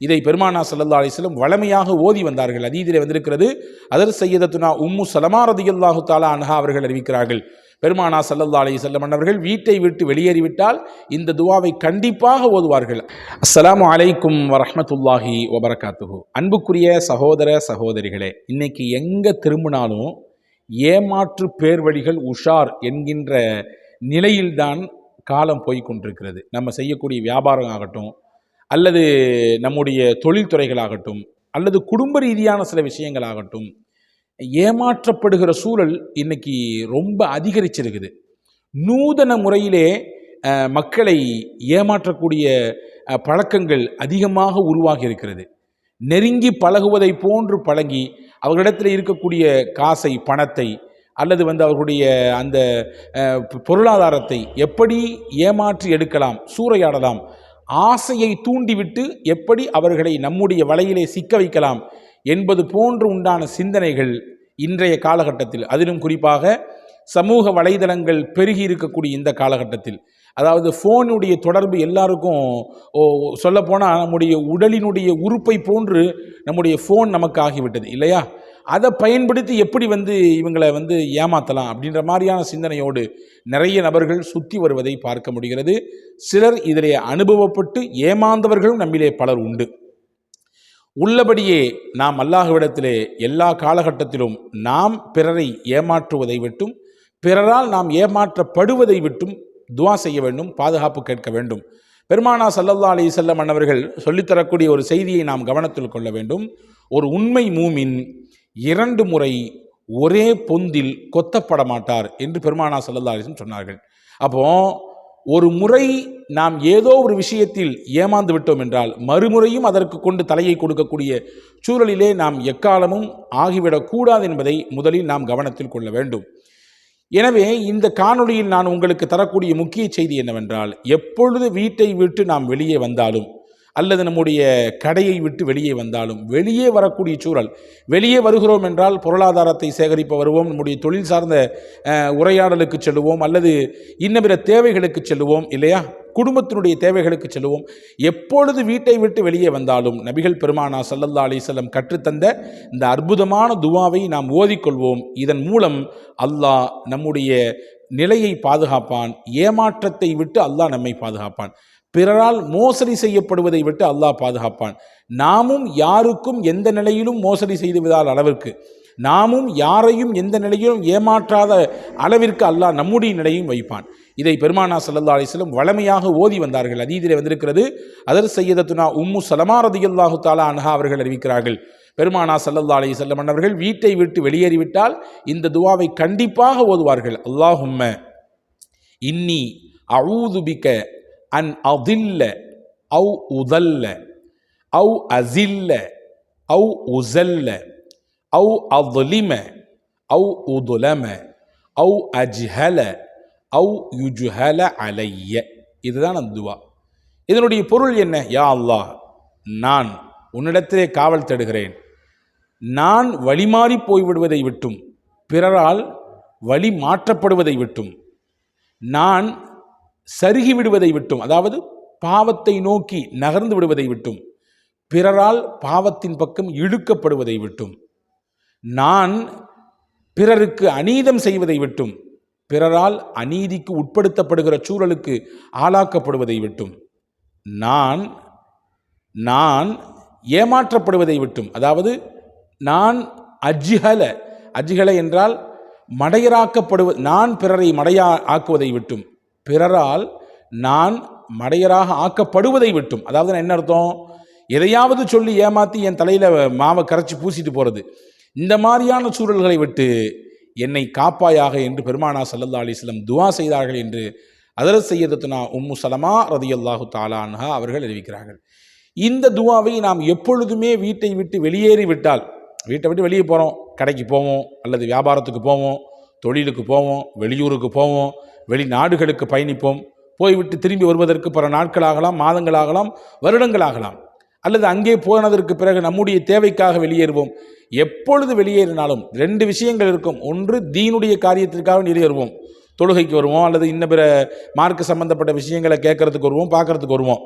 இதை பெருமானா சல்லல்லா அலிஸ்லம் வளமையாக ஓதி வந்தார்கள். அதீதிலே வந்திருக்கிறது அதர் சையதத்துனா உம்மு சலமாரதியல்லாஹு தாலா அன்ஹா அவர்கள் அறிவிக்கிறார்கள். பெருமானா சல்லல்லா அலி செல்லம் அவர்கள் வீட்டை விட்டு வெளியேறிவிட்டால் இந்த துவாவை கண்டிப்பாக ஓதுவார்கள். அஸ்லாம் அலைக்கும் வரமத்துல்லாஹி வபரகாத்துஹு. அன்புக்குரிய சகோதர சகோதரிகளே இன்னைக்கு எங்கே திரும்பினாலும் ஏமாற்று பேர்வழிகள் உஷார் என்கின்ற நிலையில்தான் காலம் போய்கொண்டிருக்கிறது நம்ம செய்யக்கூடிய வியாபாரம் ஆகட்டும் அல்லது நம்முடைய தொழில்துறைகளாகட்டும் அல்லது குடும்ப ரீதியான சில விஷயங்களாகட்டும் ஏமாற்றப்படுகிற சூழல் இன்னைக்கு ரொம்ப அதிகரிச்சிருக்குது. நூதன முறையிலே மக்களை ஏமாற்றக்கூடிய பழக்கங்கள் அதிகமாக உருவாகி இருக்கிறது நெருங்கி பழகுவதை போன்று பழகி அவர்களிடத்தில் இருக்கக்கூடிய காசை பணத்தை அல்லது வந்து அவர்களுடைய அந்த பொருளாதாரத்தை எப்படி ஏமாற்றி எடுக்கலாம் சூறையாடலாம் ஆசையை தூண்டிவிட்டு எப்படி அவர்களை நம்முடைய வலையிலே சிக்க வைக்கலாம் என்பது போன்று உண்டான சிந்தனைகள் இன்றைய காலகட்டத்தில். அதிலும் குறிப்பாக சமூக வலைதளங்கள் பெருகி இருக்கக்கூடிய இந்த காலகட்டத்தில். அதாவது ஃபோனுடைய தொடர்பு எல்லாருக்கும் சொல்லப்போனால் நம்முடைய உடலினுடைய உறுப்பை போன்று நம்முடைய ஃபோன் நமக்கு ஆகிவிட்டது இல்லையா? அதை பயன்படுத்தி எப்படி வந்து இவங்களை வந்து ஏமாற்றலாம் அப்படின்ற மாதிரியான சிந்தனையோடு நிறைய நபர்கள் சுற்றி வருவதை பார்க்க முடிகிறது. சிலர் இதிலே அனுபவப்பட்டு ஏமாந்தவர்களும் நம்மிலே பலர் உண்டு. உள்ளபடியே நாம் அல்லாஹுவிடத்திலே எல்லா காலகட்டத்திலும் நாம் பிறரை ஏமாற்றுவதை விட்டும் பிறரால் நாம் ஏமாற்றப்படுவதை விட்டும் துவா செய்ய வேண்டும் பாதுகாப்பு கேட்க வேண்டும். பெருமானா சல்லல்லா அலி செல்லம் அன்னவர்கள் சொல்லித்தரக்கூடிய ஒரு செய்தியை நாம் கவனத்தில் கொள்ள வேண்டும். ஒரு உண்மை மூமின் இரண்டு முறை ஒரே பொந்தில் கொத்தப்பட மாட்டார் என்று பெருமானா சல்லல்லா சொன்னார்கள். அப்போ ஒரு முறை நாம் ஏதோ ஒரு விஷயத்தில் ஏமாந்து விட்டோம் என்றால் மறுமுறையும் அதற்கு கொண்டு தலையை கொடுக்கக்கூடிய சூழலிலே நாம் எக்காலமும் ஆகிவிடக்கூடாது என்பதை முதலில் நாம் கவனத்தில் கொள்ள வேண்டும். எனவே இந்த காணொளியில் நான் உங்களுக்கு தரக்கூடிய முக்கிய செய்தி என்னவென்றால் எப்பொழுது வீட்டை விட்டு நாம் வெளியே வந்தாலும் அல்லது நம்முடைய கடையை விட்டு வெளியே வந்தாலும் வெளியே வரக்கூடிய சூழல் வெளியே வருகிறோம் என்றால் பொருளாதாரத்தை சேகரிப்ப வருவோம் நம்முடைய தொழில் சார்ந்த உரையாடலுக்கு செல்லுவோம் அல்லது இன்னபிற தேவைகளுக்கு செல்லுவோம் இல்லையா? குடும்பத்தினுடைய தேவைகளுக்கு செல்லுவோம். எப்பொழுது வீட்டை விட்டு வெளியே வந்தாலும் நபிகள் பெருமானா சல்லல்லா அலிசல்லம் கற்றுத்தந்த இந்த அற்புதமான துவாவை நாம் ஓதிக்கொள்வோம். இதன் மூலம் அல்லாஹ் நம்முடைய நிலையை பாதுகாப்பான் ஏமாற்றத்தை விட்டு அல்லாஹ் நம்மை பாதுகாப்பான். பிறரால் மோசடி செய்யப்படுவதை விட்டு அல்லாஹ் பாதுகாப்பான். நாமும் யாருக்கும் எந்த நிலையிலும் மோசடி செய்துவிடாத அளவிற்கு நாமும் யாரையும் எந்த நிலையிலும் ஏமாற்றாத அளவிற்கு அல்லாஹ் நம்முடைய நிலையும் வைப்பான். இதை பெருமானா சல்லா அலிஸ்லம் வளமையாக ஓதி வந்தார்கள். அதீதிலே வந்திருக்கிறது அதர் செய்யதத்துனா உம்மு சலமா ரதியல்லாஹு தாலா அன்ஹா அவர்கள் அறிவிக்கிறார்கள். பெருமானா சல்லல்லா அலி செல்லம் அவர்கள் வீட்டை விட்டு வெளியேறிவிட்டால் இந்த துவாவை கண்டிப்பாக ஓதுவார்கள். அல்லாஹும்ம இன்னி அவுதுபிக்க அன் அதில்ல அவு உதல்ல அவு அசில்ல அவு உசல்ல அவு அவ்லிம அவு உதுலம அவு அஜ்ஹல அவு யுஜுஹல அலைய இதுதான் அந்த இதனுடைய பொருள் என்ன? யா அல்லாஹ் நான் உன்னிடத்திலே காவல் தேடுகிறேன். நான் வழிமாறி போய்விடுவதை விட்டும் பிறரால் வழி மாற்றப்படுவதை விட்டும் நான் சருகி விடுவதை விட்டும் அதாவது பாவத்தை நோக்கி நகர்ந்து விடுவதை விட்டும் பிறரால் பாவத்தின் பக்கம் இழுக்கப்படுவதை விட்டும் நான் பிறருக்கு அநீதம் செய்வதை விட்டும் பிறரால் அநீதிக்கு உட்படுத்தப்படுகிற சூழலுக்கு ஆளாக்கப்படுவதை விட்டும் நான் நான் ஏமாற்றப்படுவதை விட்டும் அதாவது நான் அஜிகல அஜிகல என்றால் மடையராக்கப்படுவ நான் பிறரை மடையா ஆக்குவதை விட்டும் பிறரால் நான் மடையராக ஆக்கப்படுவதை விட்டும். அதாவது நான் என்ன அர்த்தம்? எதையாவது சொல்லி ஏமாற்றி என் தலையில் மாவை கரைச்சி பூசிட்டு போகிறது இந்த மாதிரியான சூழல்களை விட்டு என்னை காப்பாயாக என்று பெருமானா சல்லல்லா அலிஸ்லம் துவா செய்தார்கள் என்று அதரத் செய்யதத்துனா உம்மு சலமா ரதியல்லாஹு தாலான்ஹா அவர்கள் அறிவிக்கிறார்கள். இந்த துவாவை நாம் எப்பொழுதுமே வீட்டை விட்டு வெளியேறி விட்டால் வீட்டை விட்டு வெளியே போகிறோம் கடைக்கு போவோம் அல்லது வியாபாரத்துக்கு போவோம் தொழிலுக்கு போவோம் வெளியூருக்கு போவோம் வெளிநாடுகளுக்கு பயணிப்போம். போய்விட்டு திரும்பி வருவதற்கு பல நாட்களாகலாம் மாதங்களாகலாம் வருடங்களாகலாம். அல்லது அங்கே போனதற்கு பிறகு நம்முடைய தேவைக்காக வெளியேறுவோம். எப்பொழுது வெளியேறினாலும் ரெண்டு விஷயங்கள் இருக்கும். ஒன்று தீனுடைய காரியத்திற்காக வெளியேறுவோம். தொழுகைக்கு வருவோம் அல்லது இன்ன பிற மார்க்கு சம்பந்தப்பட்ட விஷயங்களை கேட்கறதுக்கு வருவோம் பார்க்கறதுக்கு வருவோம்.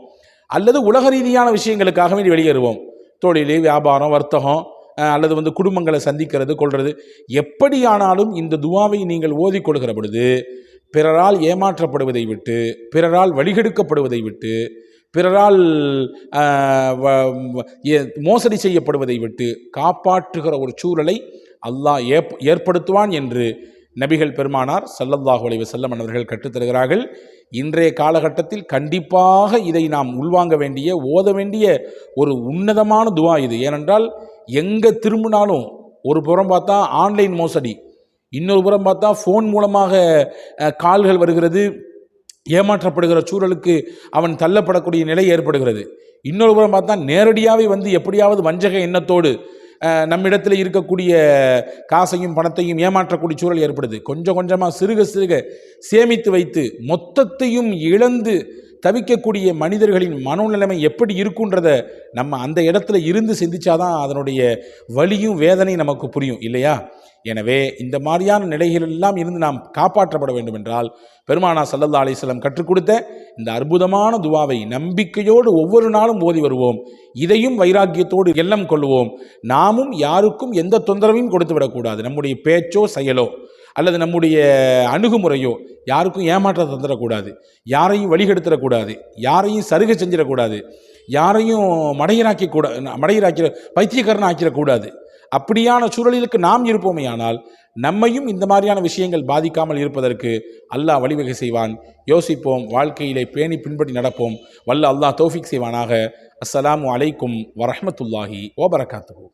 அல்லது உலக ரீதியான விஷயங்களுக்காக வேண்டி வெளியேறுவோம். தொழில் வியாபாரம் வர்த்தகம் அல்லது வந்து குடும்பங்களை சந்திக்கிறது கொள்வது. எப்படியானாலும் இந்த துவாவை நீங்கள் ஓதிக்கொள்கிற பொழுது பிறரால் ஏமாற்றப்படுவதை விட்டு பிறரால் வழிகெடுக்கப்படுவதை விட்டு பிறரால் வ- வ- ஏ- மோசடி செய்யப்படுவதை விட்டு காப்பாற்றுகிற ஒரு சூழலை அல்லாஹ் ஏப் ஏற்படுத்துவான் என்று நபிகள் பெருமானார் சல்லல்லாஹு அலைவ வஸல்லம் அவர்கள் கற்றுத்தருகிறார்கள் இன்றைய காலகட்டத்தில் கண்டிப்பாக இதை நாம் உள்வாங்க வேண்டிய ஓத வேண்டிய ஒரு உன்னதமான துவா இது. ஏனென்றால் எங்கே திரும்பினாலும் ஒரு புறம் பார்த்தா ஆன்லைன் மோசடி இன்னொரு புறம் பார்த்தா ஃபோன் மூலமாக கால்கள் வருகிறது. ஏமாற்றப்படுகிற சூழலுக்கு அவன் தள்ளப்படக்கூடிய நிலை ஏற்படுகிறது. இன்னொரு புறம் பார்த்தா நேரடியாகவே வந்து எப்படியாவது வஞ்சக எண்ணத்தோடு நம்மிடத்தில் இருக்கக்கூடிய காசையும் பணத்தையும் ஏமாற்றக்கூடிய சூழல் ஏற்படுது. கொஞ்சம் கொஞ்சமாக சிறுக சிறுக சேமித்து வைத்து மொத்தத்தையும் இழந்து தவிக்கக்கூடிய மனிதர்களின் மனோநிலைமை எப்படி இருக்குன்றத நம்ம அந்த இடத்துல இருந்து சிந்திச்சாதான் அதனுடைய வலியும் வேதனையும் நமக்கு புரியும் இல்லையா? எனவே இந்த மாதிரியான நிலைகளெல்லாம் இருந்து நாம் காப்பாற்றப்பட வேண்டும் என்றால் பெருமானா சல்லல்லா அலிஸ்லம் கற்றுக் கொடுத்த இந்த அற்புதமான துவாவை நம்பிக்கையோடு ஒவ்வொரு நாளும் ஓதி வருவோம். இதையும் வைராக்கியத்தோடு எல்லம் கொள்வோம். நாமும் யாருக்கும் எந்த தொந்தரவையும் கொடுத்து விடக்கூடாது நம்முடைய பேச்சோ செயலோ. அல்லது நம்முடைய அணுகுமுறையோ யாருக்கும் ஏமாற்றம் தந்துடக்கூடாது. யாரையும் வழிகெடுத்துடக்கூடாது. யாரையும் சருகை செஞ்சிடக்கூடாது. யாரையும் மடையராக்கி கூட மடையராக்கிற பைத்தியக்காரன் ஆக்கிடக்கூடாது. அப்படியான சூழலுக்கு நாம் இருப்போமே ஆனால் நம்மையும் இந்த மாதிரியான விஷயங்கள் பாதிக்காமல் இருப்பதற்கு அல்லாஹ் வழிவகை செய்வான். யோசிப்போம் வாழ்க்கையிலே பேணி பின்பற்றி நடப்போம். வல்ல அல்லாஹ் தௌஃபிக் செய்வானாக. அஸ்ஸலாமு அலைக்கும் வரஹ்மத்துல்லாஹி வபரகாத்துஹு.